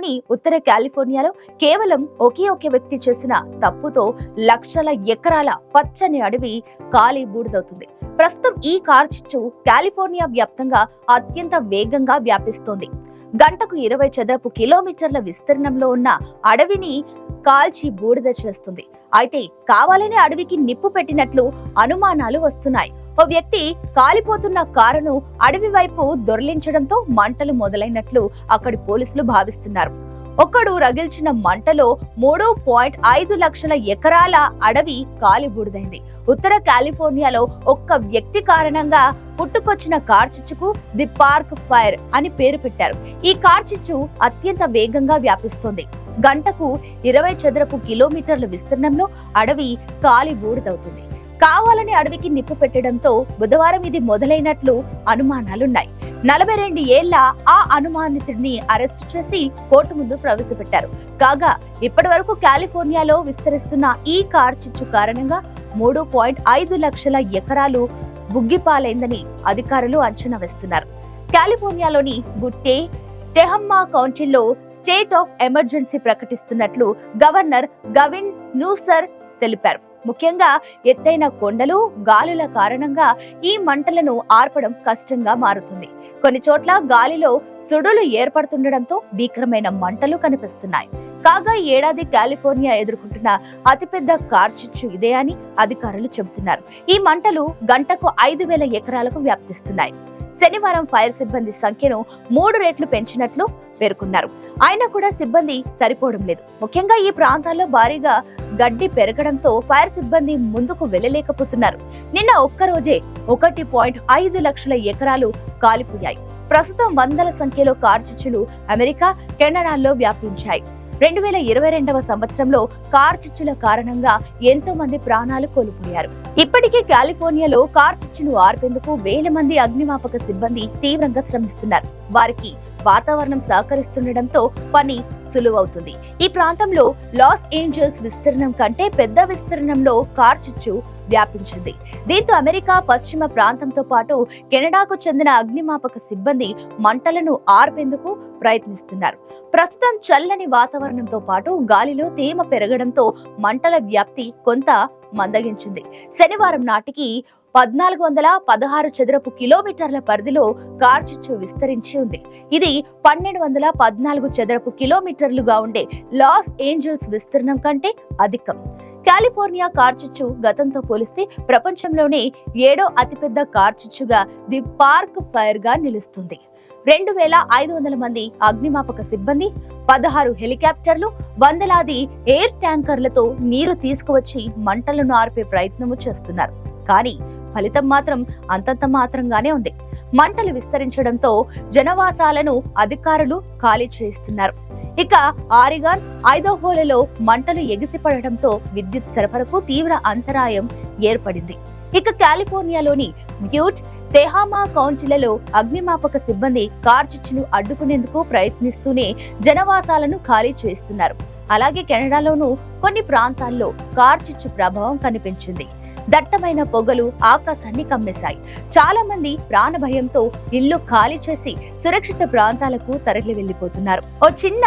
అమెరికాలోని ఉత్తర కాలిఫోర్నియాలో కేవలం ఒకే ఒక వ్యక్తి చేసిన తప్పుతో లక్షల ఎకరాల పచ్చని అడవి కాలి బూడిదవుతుంది. ప్రస్తుతం ఈ కార్చిచ్చు కాలిఫోర్నియా వ్యాప్తంగా అత్యంత వేగంగా వ్యాపిస్తోంది. గంటకు ఇరవై చదరపు కిలోమీటర్ల విస్తీర్ణంలో ఉన్న అడవిని కాల్చి బూడిద చేస్తుంది. అయితే కావాలనే అడవికి నిప్పు పెట్టినట్లు అనుమానాలు వస్తున్నాయి. ఓ వ్యక్తి కాలిపోతున్న కారును అడవి వైపు దొరలించడంతో మంటలు మొదలైనట్లు అక్కడి పోలీసులు భావిస్తున్నారు. ఒక్కడు రగిల్చిన మంటలో మూడు పాయింట్ ఐదు లక్షల ఎకరాల అడవి కాలిబూడిదైంది ఉత్తర కాలిఫోర్నియాలో ఒక్క వ్యక్తి కారణంగా పుట్టుకొచ్చిన కార్చిచ్చుకు ది పార్క్ ఫైర్ అని పేరు పెట్టారు. ఈ కార్చిచ్చు అత్యంత వేగంగా వ్యాపిస్తుంది. గంటకు ఇరవై చదరపు కిలోమీటర్ల విస్తీర్ణంలో అడవి కాలిబూడిదవుతుంది కావాలని అడవికి నిప్పు పెట్టడంతో బుధవారం ఇది మొదలైనట్లు అనుమానాలున్నాయి. నలభై రెండు ఏళ్ళ ఆ అనుమానితుడిని అరెస్ట్ చేసి కోర్టు ముందు ప్రవేశపెట్టారు. కాగా ఇప్పటి వరకు కాలిఫోర్నియాలో విస్తరిస్తున్న ఈ కార్ చిచ్చు కారణంగా మూడు పాయింట్ ఐదు లక్షల ఎకరాలు బుగ్గిపాలైందని అధికారులు అంచనా వేస్తున్నారు. కాలిఫోర్నియాలోని గుట్టే టెహమ్మా కౌంటీల్లో స్టేట్ ఆఫ్ ఎమర్జెన్సీ ప్రకటిస్తున్నట్లు గవర్నర్ గవిన్ న్యూసర్ తెలిపారు. ముఖ్యంగా ఎత్తైన కొండలు గాలుల కారణంగా ఈ మంటలను ఆర్పడం కష్టంగా మారుతుంది. కొన్ని చోట్ల గాలిలో సుడులు ఏర్పడుతుండడంతో భీకరమైన మంటలు కనిపిస్తున్నాయి. కాగా ఈ ఏడాది కాలిఫోర్నియా ఎదుర్కొంటున్న అతిపెద్ద కార్చిచ్చు ఇదే అని అధికారులు చెబుతున్నారు. ఈ మంటలు గంటకు ఐదు వేల ఎకరాలకు వ్యాప్తిస్తున్నాయి. శనివారం ఫైర్ సిబ్బంది సంఖ్యను మూడు రెట్లు పెంచినట్లు పేర్కొన్నారు. అయినా కూడా సిబ్బంది సరిపోవడం లేదు. ముఖ్యంగా ఈ ప్రాంతాల్లో భారీగా గడ్డి పెరగడంతో ఫైర్ సిబ్బంది ముందుకు వెళ్ళలేకపోతున్నారు. నిన్న ఒక్కరోజే ఒకటి పాయింట్ ఐదు లక్షల ఎకరాలు కాలిపోయాయి. ప్రస్తుతం వందల సంఖ్యలో కార్చిచ్చులు అమెరికా కెనడాల్లో వ్యాపించాయి. రెండు వేల ఇరవై రెండవ సంవత్సరంలో కార్చిచ్చుల కారణంగా ఎంతో మంది ప్రాణాలు కోల్పోయారు. ఇప్పటికే కాలిఫోర్నియాలో కార్చిచ్చును ఆర్పేందుకు వేల మంది అగ్నిమాపక సిబ్బంది తీవ్రంగా శ్రమిస్తున్నారు. వారికి వాతావరణం సహకరిస్తుండటంతో పని సులువవుతుంది. ఈ ప్రాంతంలో లాస్ ఏంజల్స్ విస్తీర్ణం కంటే పెద్ద విస్తీర్ణంలో కార్చిచ్చు వ్యాపించింది దీంతో అమెరికా పశ్చిమ ప్రాంతంతో పాటు కెనడాకు చెందిన అగ్నిమాపక సిబ్బంది మంటలను ఆర్పేందుకు ప్రయత్నిస్తున్నారు. ప్రస్తుతం చల్లని వాతావరణంతో పాటు గాలిలో తేమ పెరగడంతో మంటల వ్యాప్తి కొంత మందగించింది. శనివారం నాటికి పద్నాలుగు వందల పదహారు చదరపు కిలోమీటర్ల పరిధిలో కార్చిచ్చు విస్తరించి ఉంది. ఇది పన్నెండు వందల పద్నాలుగు చదరపు కిలోమీటర్లుగా ఉండే లాస్ ఏంజల్స్ విస్తీర్ణం కంటే అధికం. కాలిఫోర్నియా కార్చిచ్చు గతంతో పోలిస్తే ప్రపంచంలోనే ఏడో అతిపెద్ద కార్చిచ్చుగా ది పార్క్ ఫైర్గా నిలుస్తుంది. రెండు వేల ఐదు వందల మంది అగ్నిమాపక సిబ్బంది పదహారు హెలికాప్టర్లు వందలాది ఎయిర్ ట్యాంకర్లతో నీరు తీసుకువచ్చి మంటలను ఆర్పే ప్రయత్నము చేస్తున్నారు. కానీ ఫలితం మాత్రం అంతంత మాత్రంగానే ఉంది. మంటలు విస్తరించడంతో జనవాసాలను అధికారులు ఖాళీ చేస్తున్నారు ఇక ఆరిగాన్ ఐదోహోలలో మంటలు ఎగిసిపడడంతో విద్యుత్ సరఫరాకు తీవ్ర అంతరాయం ఏర్పడింది. ఇక కాలిఫోర్నియాలోని బ్యూట్ తెహామా కౌంటీలలో అగ్నిమాపక సిబ్బంది కార్చిచ్చును అడ్డుకునేందుకు ప్రయత్నిస్తూనే జనవాసాలను ఖాళీ చేస్తున్నారు. అలాగే కెనడాలోనూ కొన్ని ప్రాంతాల్లో కార్చిచ్చు ప్రభావం కనిపించింది. దట్టమైన పొగలు ఆకాశాన్ని కమ్మేశాయి. చాలా మంది ప్రాణ భయంతో ఇల్లు ఖాళీ చేసి సురక్షిత ప్రాంతాలకు తరలి వెళ్ళిపోతున్నారు ఓ చిన్న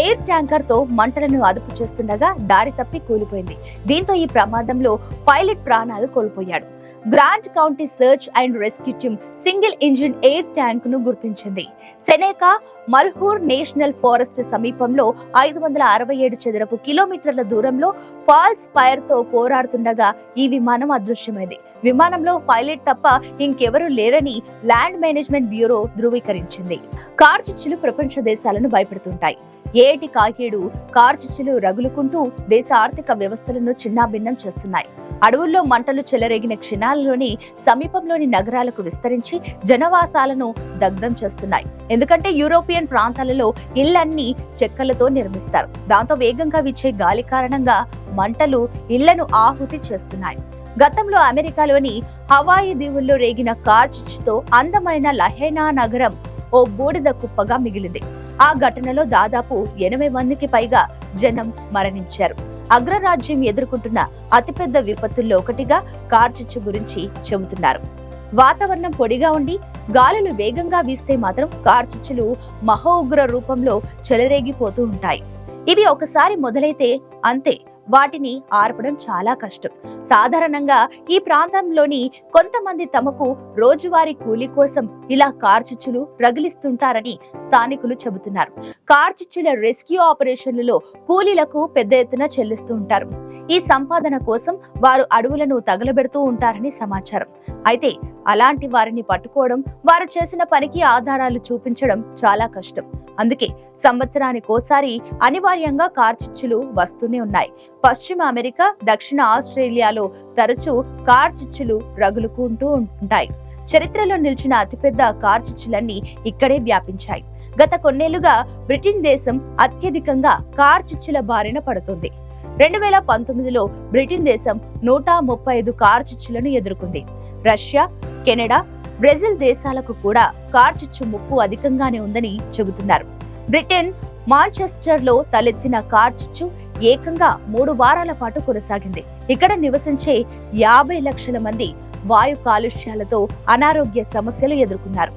ఎయిర్ ట్యాంకర్తో మంటలను అదుపు చేస్తుండగా దారి తప్పి కూలిపోయింది. దీంతో ఈ ప్రమాదంలో పైలట్ ప్రాణాలు కోల్పోయాడు. Grant County search and rescue team single engine air ట్యాంక్ను గుర్తించింది. సెనేకా మల్హూర్ నేషనల్ ఫారెస్ట్ సమీపంలో ఐదు వందల అరవై ఏడు చదరపు కిలోమీటర్ల దూరంలో ఫాల్స్ ఫైర్తో పోరాడుతుండగా ఈ విమానం అదృశ్యమైంది. విమానంలో పైలట్ తప్ప ఇంకెవరూ లేరని ల్యాండ్ మేనేజ్మెంట్ బ్యూరో ధృవీకరించింది. కార్చిచ్చులు ప్రపంచ దేశాలను భయపెడుతుంటాయి. ఏటి కాకేడు కార్చిచ్చులు రగులుకుంటూ దేశ ఆర్థిక వ్యవస్థలను చిన్నాభిన్నం చేస్తున్నాయి. అడవుల్లో మంటలు చెలరేగిన క్షణాల్లోని సమీపంలోని నగరాలకు విస్తరించి జనవాసాలను దగ్ధం చేస్తున్నాయి. ఎందుకంటే యూరోపియన్ ప్రాంతాలలో ఇళ్ళన్నీ చెక్కలతో నిర్మిస్తారు. దాంతో వేగంగా విచ్చే గాలి కారణంగా మంటలు ఇళ్ళను ఆహుతి చేస్తున్నాయి. గతంలో అమెరికాలోని హవాయి దీవుల్లో రేగిన కార్చిచ్తో అందమైన లహేనా నగరం ఓ బూడిద కుప్పగా మిగిలింది. ఆ ఘటనలో దాదాపు ఎనభై మందికి పైగా జనం మరణించారు. అగ్రరాజ్యం ఎదుర్కొంటున్న అతిపెద్ద విపత్తుల్లో ఒకటిగా కార్చిచ్చు గురించి చెబుతున్నారు. వాతావరణం పొడిగా ఉండి గాలులు వేగంగా వీస్తే మాత్రం కార్చిచ్చులు మహోగ్ర రూపంలో చెలరేగిపోతూ ఉంటాయి. ఇవి ఒకసారి మొదలైతే అంతే. వాటిని ఆర్పడం చాలా కష్టం. సాధారణంగా ఈ ప్రాంతంలోని కొంతమంది తమకు రోజువారీ కూలీ కోసం ఇలా కార్చిచ్చులు రగిలిస్తుంటారని స్థానికులు చెబుతున్నారు. కార్చిచ్చుల రెస్క్యూ ఆపరేషన్లలో కూలీలకు పెద్ద ఎత్తున చెల్లిస్తూ ఉంటారు. ఈ సంపాదన కోసం వారు అడవులను తగలబెడుతూ ఉంటారని సమాచారం. అయితే అలాంటి వారిని పట్టుకోవడం వారు చేసిన పనికి ఆధారాలు చూపించడం చాలా కష్టం. అందుకే సంవత్సరానికోసారి అనివార్యంగా కార్చిచ్చులు వస్తూనే ఉన్నాయి. పశ్చిమ అమెరికా దక్షిణ ఆస్ట్రేలియాలో తరచూ కార్చిచ్చులు రగులుకుంటూ ఉంటాయి. చరిత్రలో నిలిచిన అతిపెద్ద కార్చిచ్చులన్నీ ఇక్కడే వ్యాపించాయి. గత కొన్నేళ్ళుగా బ్రిటన్ దేశం అత్యధికంగా కార్చిచ్చుల బారిన పడుతుంది. రెండు వేల పంతొమ్మిదిలో బ్రిటన్ దేశం నూట ముప్పై ఐదు కార్చిచ్చులను ఎదుర్కొంది. రష్యా కెనడా బ్రెజిల్ దేశాలకు కూడా కార్చిచ్చు ముప్పు అధికంగానే ఉందని చెబుతున్నారు. బ్రిటన్ మాంచెస్టర్లో తలెత్తిన కార్చిచ్చు ఏకంగా మూడు వారాల పాటు కొనసాగింది. ఇక్కడ నివసించే యాభై లక్షల మంది వాయు కాలుష్యాలతో అనారోగ్య సమస్యలు ఎదుర్కొన్నారు.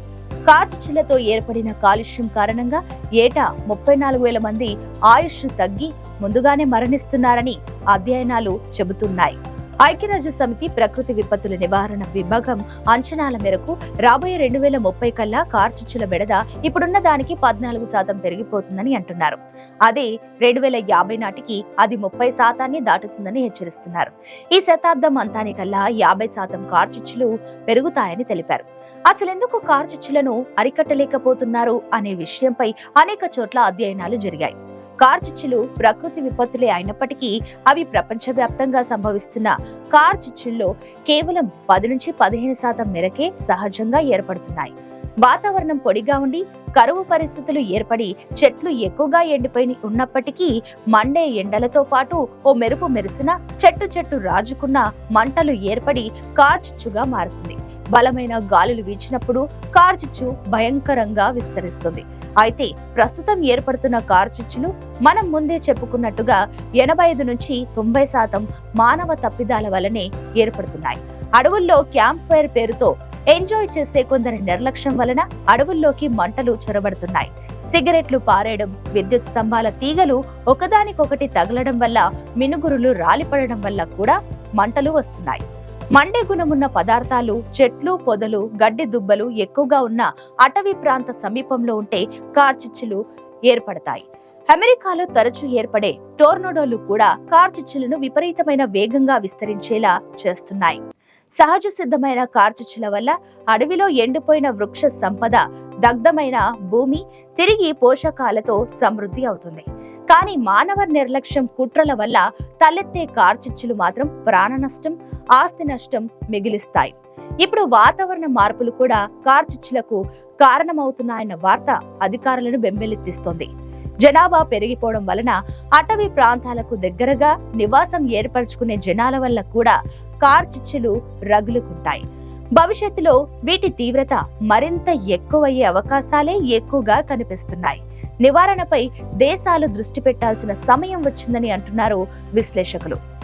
కార్చిచ్చులతో ఏర్పడిన కాలుష్యం కారణంగా ఏటా ముప్పై నాలుగు వేల మంది ఆయుష్ తగ్గి ముందుగానే మరణిస్తున్నారని అధ్యయనాలు చెబుతున్నాయి. ఐక్యరాజ్య సమితి ప్రకృతి విపత్తుల నివారణ విభాగం అంచనాల మేరకు రాబోయే రెండు వేల ముప్పై కల్లా కార్చిచ్చుల బెడద ఇప్పుడున్న దానికి పద్నాలుగు శాతం పెరిగిపోతుందని అంటున్నారు. అదే రెండు వేల యాభై నాటికి అది ముప్పై శాతాన్ని దాటుతుందని హెచ్చరిస్తున్నారు. ఈ శతాబ్దం అంతానికల్లా యాభై శాతం కార్చిచ్చులు పెరుగుతాయని తెలిపారు. అసలెందుకు కార్చిచ్చులను అరికట్టలేకపోతున్నారు అనే విషయంపై అనేక చోట్ల అధ్యయనాలు జరిగాయి. కార్చిచ్చులు ప్రకృతి విపత్తులే అయినప్పటికీ అవి ప్రపంచవ్యాప్తంగా సంభవిస్తున్న కార్చిచ్చుల్లో కేవలం పది నుంచి పదిహేను శాతం మేరకే సహజంగా ఏర్పడుతున్నాయి. వాతావరణం పొడిగా ఉండి కరువు పరిస్థితులు ఏర్పడి చెట్లు ఎక్కువగా ఎండిపోయి ఉన్నప్పటికీ మండే ఎండలతో పాటు ఓ మెరుపు మెరిసిన చెట్టు చెట్టు రాజుకున్న మంటలు ఏర్పడి కార్చిచ్చుగా మారుతుంది. బలమైన గాలులు వీచినప్పుడు కార్చిచ్చు భయంకరంగా విస్తరిస్తుంది. అయితే ప్రస్తుతం ఏర్పడుతున్న కార్చిచ్చులు మనం ముందే చెప్పుకున్నట్టుగా ఎనభై ఐదు నుంచి తొంభై శాతం మానవ తప్పిదాల వలనే ఏర్పడుతున్నాయి. అడవుల్లో క్యాంప్ ఫైర్ పేరుతో ఎంజాయ్ చేసే కొందరి నిర్లక్ష్యం వలన అడవుల్లోకి మంటలు చొరబడుతున్నాయి. సిగరెట్లు పారేయడం విద్యుత్ స్తంభాల తీగలు ఒకదానికొకటి తగలడం వల్ల మినుగురులు రాలిపడడం వల్ల కూడా మంటలు వస్తున్నాయి. మండే గుణమున్న పదార్థాలు చెట్లు పొదలు గడ్డి దుబ్బలు ఎక్కువగా ఉన్న అటవీ ప్రాంత సమీపంలో ఉంటే కార్చిచ్చులు ఏర్పడతాయి. అమెరికాలో తరచూ ఏర్పడే టోర్నడోలు కూడా కార్చిచ్చులను విపరీతమైన వేగంగా విస్తరించేలా చేస్తున్నాయి. సహజ సిద్ధమైన కార్చిచ్చుల వల్ల అడవిలో ఎండిపోయిన వృక్ష సంపద దగ్ధమైన భూమి తిరిగి పోషకాలతో సమృద్ధి అవుతుంది. కానీ మానవ నిర్లక్ష్యం కుట్రల వల్ల తలెత్తే కార్చిచ్చులు మాత్రం ప్రాణ నష్టం ఆస్తి నష్టం మిగిలిస్తాయి. ఇప్పుడు వాతావరణ మార్పులు కూడా కార్చిచ్చులకు కారణమవుతున్నాయన్న వార్త అధికారులను బెంబెలెత్తిస్తోంది. జనాభా పెరిగిపోవడం వలన అటవీ ప్రాంతాలకు దగ్గరగా నివాసం ఏర్పరచుకునే జనాల వల్ల కూడా కార్చిచ్చులు రగులుకుంటాయి. భవిష్యత్తులో వీటి తీవ్రత మరింత ఎక్కువయ్యే అవకాశాలే ఎక్కువగా కనిపిస్తున్నాయి. నివారణపై దేశాలు దృష్టి పెట్టాల్సిన సమయం వచ్చిందని అంటున్నారు విశ్లేషకులు.